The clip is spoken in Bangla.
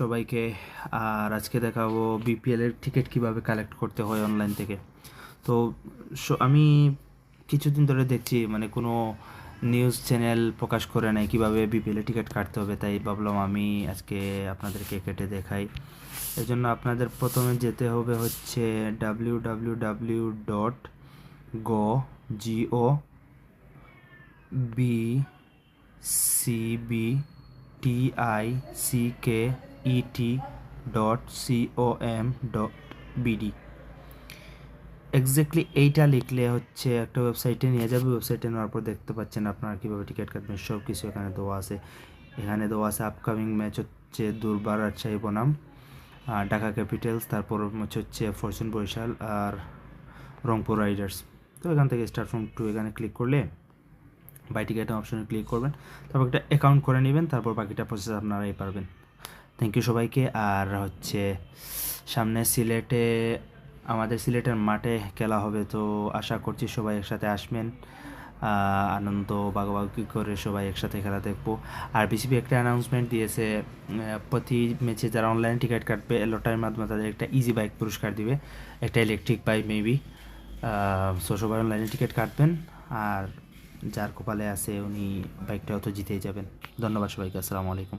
সবাইকে। আর আজকে দেখাবো বিপিএল এর টিকিট কীভাবে কালেক্ট করতে হয় অনলাইন থেকে। তো আমি কিছুদিন ধরে দেখছি মানে কোনো নিউজ চ্যানেল প্রকাশ করে নাই কীভাবে বিপিএল এর টিকিট কাটতে হবে, তাই ভাবলাম আমি আজকে আপনাদেরকে কেটে দেখাই। এর জন্য আপনাদের প্রথমে যেতে হবে হচ্ছে W W W dot go G O B C B T I C K E T dot C O M dot BD exactly এইটা লিখলে হচ্ছে একটা ওয়েবসাইটে নিয়ে যাবে ওয়েবসাইটে নেওয়ার পর দেখতে পাচ্ছেন আপনারা কীভাবে টিকিট কাটবেন সব কিছু এখানে দেওয়া আছে। এখানে দেওয়া আছে আপকামিং ম্যাচ হচ্ছে দুর্বার রাজশাহী বনাম ঢাকা ক্যাপিটালস তারপর ম্যাচ হচ্ছে ফরচুন বরিশাল আর রংপুর রাইডার্স তো এখান থেকে স্টার্ট ফ্রম টু এখানে ক্লিক করলে বাই টিকেট অপশনে ক্লিক করবেন। তারপর একটা অ্যাকাউন্ট করে নেবেন, তারপর বাকিটা প্রসেস আপনারাই পারবেন। থ্যাংক ইউ সবাইকে। আর হচ্ছে, সামনে সিলেটে, আমাদের সিলেটের মাঠে খেলা হবে, তো আশা করছি সবাই একসাথে আসবেন। আনন্দ বাগাবাগি করে সবাই একসাথে খেলা দেখব। আর বিসিবি একটা অ্যানাউন্সমেন্ট দিয়েছে প্রতি ম্যাচে যারা অনলাইন টিকিট কাটবে লটারির মাধ্যমে তাদের একটা ইজি বাইক পুরস্কার দিবে। একটা ইলেকট্রিক বাইক মেবি সো সবাই অনলাইনে টিকিট কাটবেন। আর যার কপালে আছে উনি বাইকটা তো জিতেই যাবেন। ধন্যবাদ সবাইকে আসসালামু আলাইকুম।